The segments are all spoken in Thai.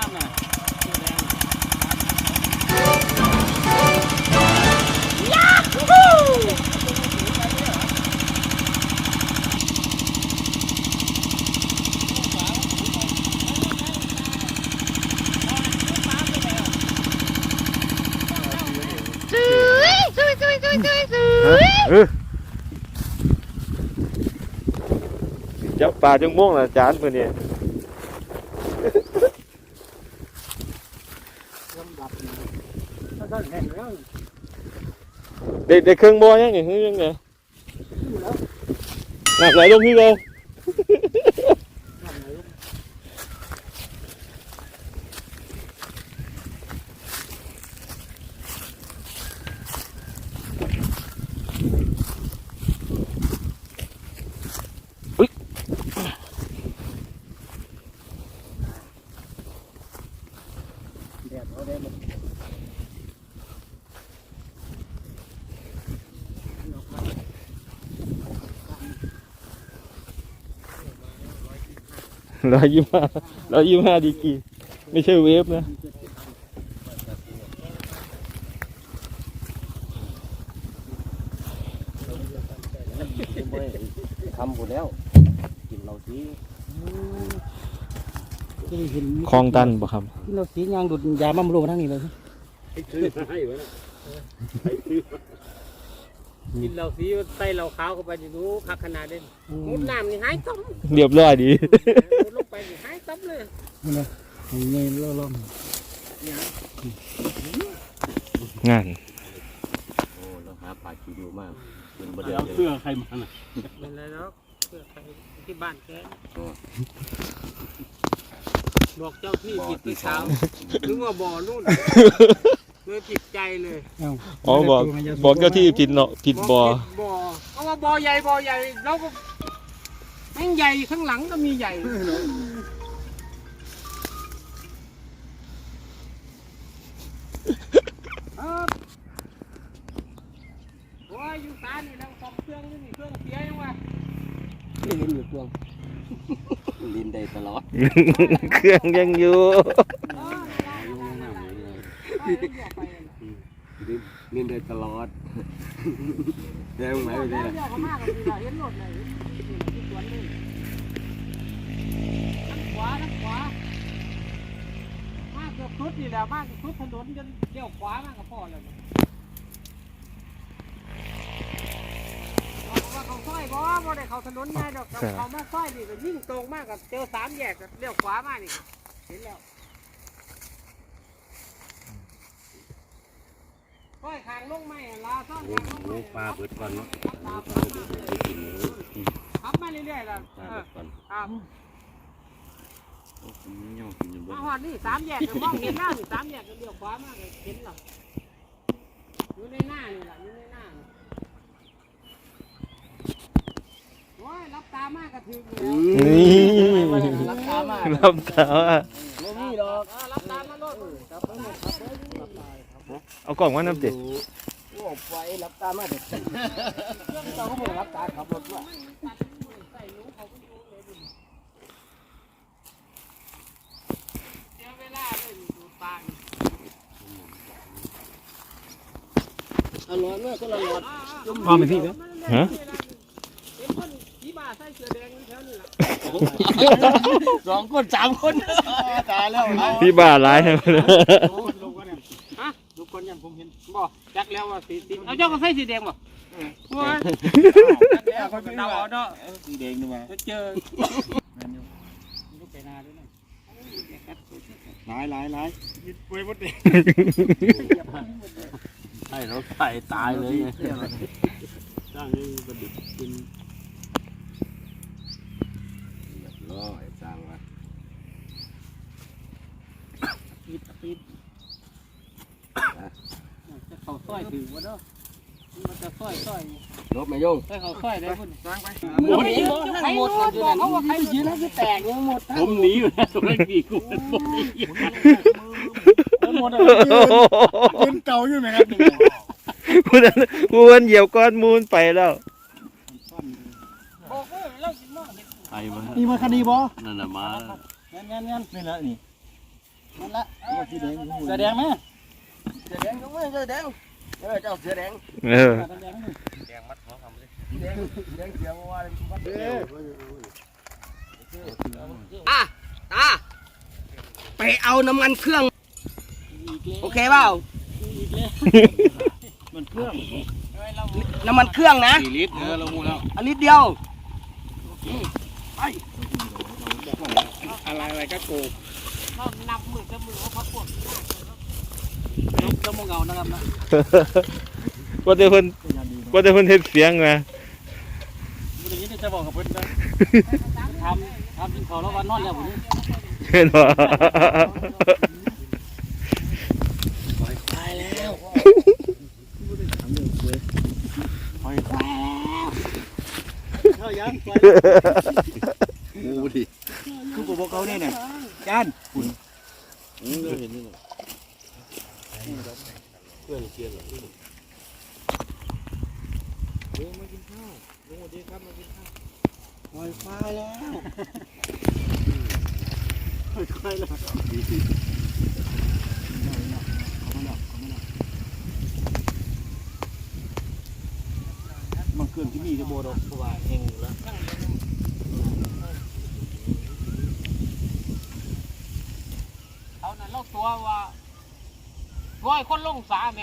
ดำน่ะเสื้อแดงเออจับปลาจังม่วงละจา นั่นแล้วเด็กเด็กเครื่องบอยังไงเครื่องยังไงหนักไหลลงที่เราอุ๊ย แดดเอาแดด ร้อยยี่สิบห้าร้อยยี่สิบห้าดีกรีไม่ใช่เวฟนะทำหมดแล้ว กินเราสีจะได้เห็นคลองตันบ่ครับกินเราสียางดุดยามั่มโลมาทั้งนี้เลย กินเหล้าสีใส่เหล้าขาวเข้าไปนี่รู้คักขนาดเด่นมุดน้ำนี่หายต้มเรียบร้อยดีมุดลงไปนี่หายต้มเลยนี่นะเงี้ยล่อล่อมงานโอ้เราหาปลาคิวมากเป็นบเดี๋เดิยวมเสื้อใครมาน่ะเป็นไรเนาะเพื่อใครที่บ้านแกบอกเจ้าที่ผิดไปเช้านึกว่าบ่อนู่น เลยผิดใจเลยอ๋อบอกบอกเจ้าที่ผิดเนาะผิดบ่อบ่อเอาว่าบ่อใหญ่บ่อใหญ่แล้วก็แม่งใหญ่ข้างหลังก็มีใหญ่ครับโอ้ยอยู่ตานี่แล้วสองเครื่องนี่เครื่องเสียยังวะนี่เห็นอยู่ตัวลินได้ตลอด เครื่องยังอยู่ เออได้ได้ได้ได้ได้ได้ได้ไปเลยลินลินได้ตลอดแดงไหนเดี๋ไปยวเนี่ยเดี๋ยวเขามากันดีกว่าเห็นรถเลยนี่ที่สวนนี่ทั้งขวาทั้งขวามากเกือบสุดนี่แหละมากเกือบสุดถนนจนเลี้ยวขวามากกับพ่อเลยเนี่ยเขาบอกว่าเขาซอยบ่บ่ได้เขาถนนง่ายดอกเขาเขามาซอยนี่ก็ยิ่งตรงมากกับเจอสามแยกก็เลี้ยวขวามานี่เห็นแล้ว ซอยขางลงไม่ลาซ่อนโอ้ขางลงโหไม่ปลาเบิดก่อนเนาะตามปลาตามเบิดมาไปกินเลยขับมาเรื่อยๆล่ะปลาเอเบิอดก่อนครับโอ้ผมย่องกินอยู่บมานหอดนี่สามแยกก็มองเห็นแล้วนี่สามแยกก็เลี้ยวขวามากเลยเห็นหรออยู่ในหน้านี่แหละอยู่ในหน้านี่โอ้ยรับตามากกระถึงอยู่แล้วนี่รับตามากรับตาว่าไม่มีดอกเออรับตามมาโลดครับผมครับผม เอากล่องมาน้ำติโอ้ไฟรับตามากเด็ดเจ้าก็ไม่รับตาขับรถว่าใส่หนูเขาก็อยู่เลยดิเสียเวลาเลยนี่ดูปลานี่อร่อยมากก็อร่อยพอไหมพี่ฮะเห็นคนผีบ้าใส่เสื้อแดงนี่แถวนี้ล่ะสองคนสามคนตายแล้วพี่บ้าร้ายนะลงกันเนี่ยฮะดูค นยันผมเห็นบ่จักแล้วว่าสีสีเอาเจ้าก็ใส่สีแดงบ่โอ้ยจักแล้วคนเป็นดาวเอาเนาะสีแดงนี่มาจะเจอลูกไปนาด้วยนะหลายหลายหลายให้เราใส่ตายเลยไงจ้างนี่ประดิษฐ์กินเรียบร้อยสร้างละ ปิดปิดจะเขาซ อยถือว่าเด้อมันจะซอยซอยลบไม่ยงใส่เขาซอยได้พุ่นหมดทั้งหมดบอกเขาว่าใครยืนให้คือแตกยังหมดทั้งผมหนีอยู่แล้วไม่กี่กูหมดยืนเก่าอยู่ไหมครับผู้นั้นผู้นั้นเหยียบก้อนมูลไปแล้วโอ้โหเราสิมองเห็นใครมานี่มาคดีบ่นั่นน่ะมางั้นงั้นงั้นนี่แหละนี่นั่นละสีแดงเสื้อแดงไหมเสือแดงก็ไม่เสือแดง เออเจ้าเสือแดงเออเสื้อแดงไหมแดงแดงเสือว่าวัดเด้ออะตาไปเอาน้ำมันเครื่องโอเคเปล่ามันเครื่องน้ำมันเครื่องนะสี่ลิตรเออเราพูดแล้วอันนิดเดียวอะไรอะไรก็โกงเรานับมือกับมือเขาปวด นกกระมงเงานะครับนะว่าแต่เพิ่นว่าแต่เพิ่นเฮ็ดเสียงนะวันนี้จะบอกกับเพื่อนนะทำทำกินข้าวแล้ววันนอนแล้วผมเห็นบ่เฮ้ยยังไปกูดิคือผมบอกเขาเนี่ยเนี่ยจาน เพื่อนเชียร์เหรอลุงลุงมากินข้าวลุงสวัสดีครับมากินข้าวลอยฟ้าแล้วคอยๆแล้วมันเกินที่มีจะโบดอกเพราว่าแหงอยู่แล้วเอานั่นเล่าตัวว่า ตัวไอ้คนลงสาไหม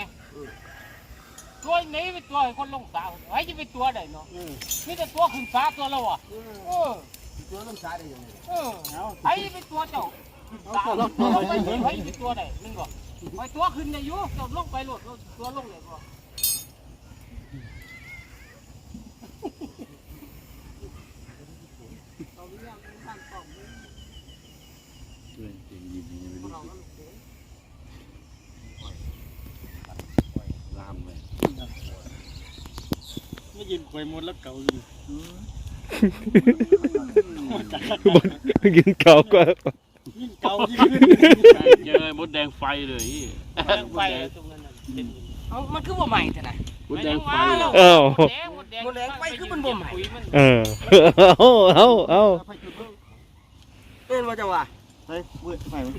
ตัวไหนเป็นตัวไอ้คนลงสาไอ้จะเป็นตัวใดเนาะนี่แต่ตัวขึ้นสาตัวเราอะเออตัวน้ำชาได้ยังไงเออไอ้เป็นตัวเจ้าขึ้นสาเราไม่เห็นไอ้เป็นตัวใดนึงก่อนไอ้ตัวขึ้นในยุเจ้าลงไปโหลดตัวลงเลยก่อนลามเลย ไม่ยืนควยมดแล้วเก่าอยู่บ่กินเก่ากว่ายิ่งเก่ายิ่งขึ้นเจอมดแดงไฟเลยแดงไฟตรงนั้นน่ะเป็นเอามันคือบ่ใหม่แต่ไหนมดแดงไฟเอ้าหมดแดงหมดแดงหมดแดงไปคือมันบ่ใหม่เออเอาเอาเอาเอ็นว่าจะว่าเฮ้ยเว้ยไปมั้ย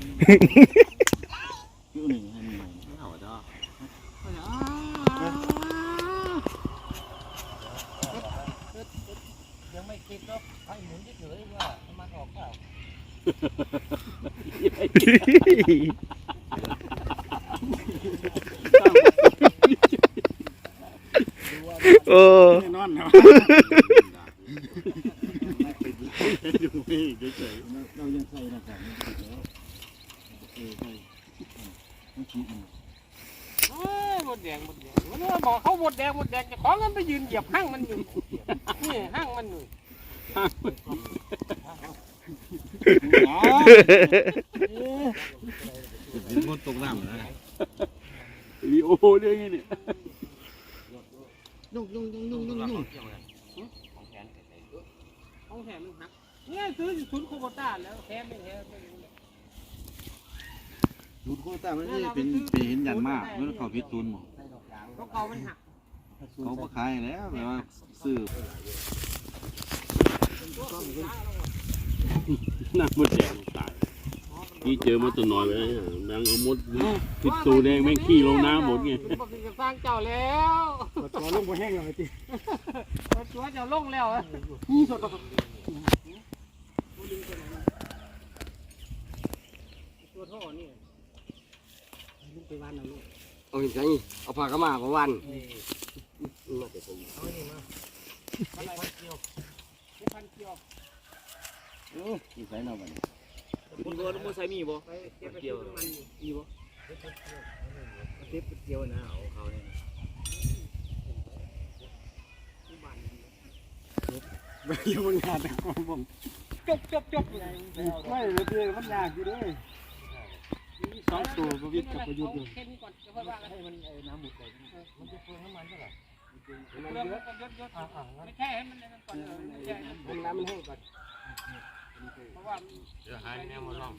อยู่นี่ให้มันใหม่ เอาจ้า ยังไม่คิดแล้วให้หมุนเฉยๆว่ามันออกเปล่า เออแน่นอนเนาะดูไม่เฉยๆเรายังใส่หน้ากากไม่ติดแล้วโอเคใส่ต้องคิดมันเอ้ยหมดแดงหมดแดงมันว่าบอกเขาหมดแดงหมดแดงจะของกันไปยืนเหยียบห้างมันอยู่นี่ห้างมันอยู่ ถึงคนตกน้ำนะวีโอเรื่องนี้เนี่ยยุ่งยุ่งยุ่งยุ่งยุ่งยุ่งของแถมมันหักเนี่ยซื้อศูนย์โคบต้าแล้วแถมไม่แถมไม่รู้เลยดูดโคบตรมันนี่เป็นเป็นเห็นยันมากมันเขาพิษตุนหมดเพราเก่ามันหักเขาก็ขายแล้วแต่ว่าซื้อ นั่งมดแดงตายนี่เจอมดตัวน้อยไปแล้วเนี่ยแมงเอามดพิษตัวแดงแม่งขี้ลงน้ำหมดไงบอกจะสร้างเจ้าแล้วตัวลงไปแห้งเลยทีตัวเจ้าลงแล้วตัวท่อนี่ลุกไปบ้านเราลูกเอาเห็นไงเอาผ้ากระมาประวันอะไรพันเกียวพันเกียว ใส่หน้ามันคุณตัวมึงใส่มีบ่ไปเก็บไปซื้อน้ำมันอยู่เทปเกี่ยวนะเอาเขาเนี่ยไม่ยุ่งงานแต่ของผมจบจบจบเลยไม่เลยคือมันยากอยู่ด้วยสองตัวประวิตรกับประยุทธ์อยู่เข็นก่อนจะค่อยว่ากันให้มันน้ำหมดเลยมันจะเปลืองน้ำมันเท่าไหร่เปลืองมันยศยศไม่ใช่ให้มันก่อนไม่ใช่มันน้ำมันแห้งก่อน เพราะว่าเดี๋ยวหาแนวมาลอง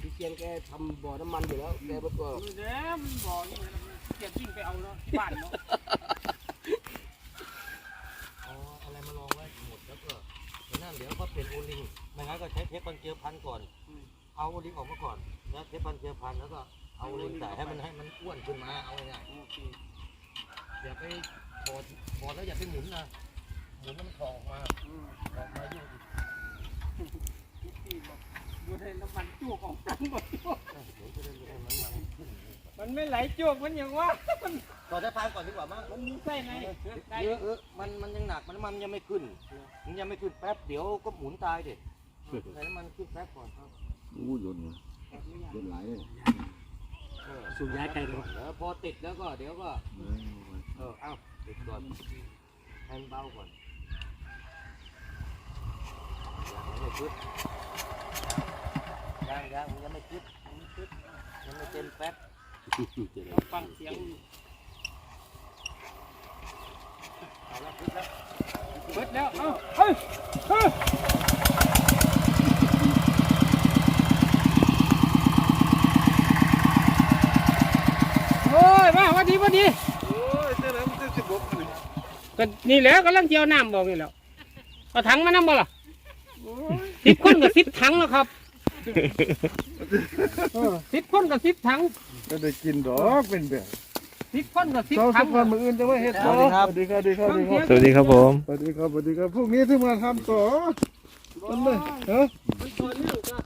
พี่เชียนแกทำบ่อน้ำมันอยู่แล้วแกมันก็เดี๋ยวมันบอกนี่เก็บวิ่งไปเอาเนาะบ้านเนาะอะไรมาลองไว้หมดแล้วก็หน้านั่นเดี๋ยวก็เป็นโอลิงไม่งั้นก็ใช้เทปปันเจือพันก่อน เอาโอลิงออกมาก่อน แล้วเทปปันเจือพันแล้วก็เอาโอลิงใส่ให้มันให้มันอ้วนขึ้นมาเอาง่ายๆอย่าไปถอดถอดแล้วอย่าไปหมุนนะ หมุนแล้วมันถอดออกมาออกมายุ่งอีกดูได้น้ำมันจุกออกกันหมดเดี๋ยวจะได้รู้ว่ามันมันขึ้นมันไม่ไหลจุกมันอย่างว่าต่อสายพานก่อนดีกว่ามั้งมันมีไส้ในได้เยอะเออมันมันยังหนักมันน้ำมันยังไม่ขึ้นมันยังไม่ขึ้นแป๊บเดี๋ยวก็หมุนตายเด็ดใส่น้ำมันขึ้นแป๊บก่อนครับอู้ยนต์ยนต์หลายเลยสูบย้ายไกลเลยแล้วพอติดแล้วก็เดี๋ยวก็เออเอาติดก่อนให้มันเบาก่อนยัง ไม่ขึ้นยังยังมันยังไม่ขึ้นยังไม่ขึ้นยังไม่เต็มแป๊บต้องฟังเสียงเอาละขึ้นแล้วเบิดแล้วเอ้าเฮ้ยเฮ้ยโอ้ยมาวันดีวันดีโอ้ยเจ้าแล้วมันจะสิบกนี่ก็นี่แหล้วกำลังเจียวน้ำบอกนี่แหล้วเอาถังมาน้ำบ่ล่ะ สิบคนกับสิบถังนะครับเออสิบคนกับสิบถังก็ได้กินดอกเป็นแบบสิบคนกับสิบเจ้าถัสังกวันมืออื่นจะไม่เฮ็ดต่อสวัสดีครับสวัสดีครับ สวัสดีครับ สวัสดีครับผม สวัสดีครับ สวัสดีครับ พรุ่งนี้ที่มาทำต่อมันเลยฮะมันตัวนี้ก็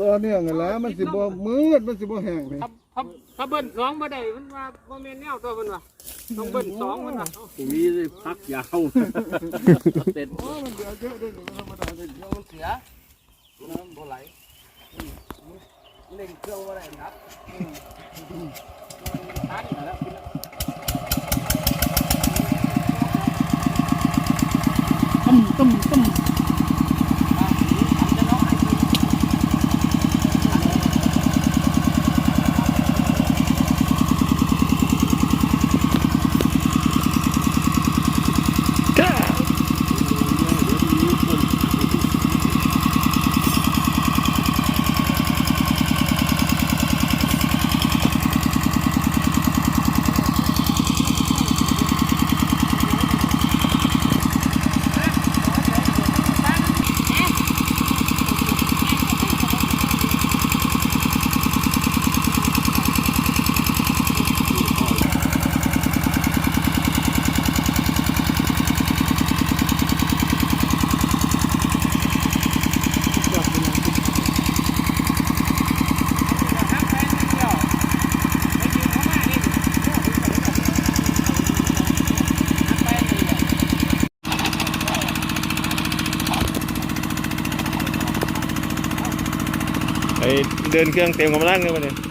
ต่อเนื่องกันแล้วมันสิบ่มืดมันสิบ่แห้งเลยถ้าถ้าถ้าเบิ้ลสองบ่ได้มันว่าบ่แม่นแนวตัวมันว่าต้องเบิ้ลสองมันว่าตรงนี้ได้พักยาวเต็มโอ้มันเดือดเยอะด้วยนี่มันธรรมดาเลยเดี๋ยวมันเสีย น้ำบ่ไหลเล่งเครื่องอะไรครับทันแล้วตุ้มตุ้มตุ้ม เดินเครื่องเต็มกำลังเลยวันนี้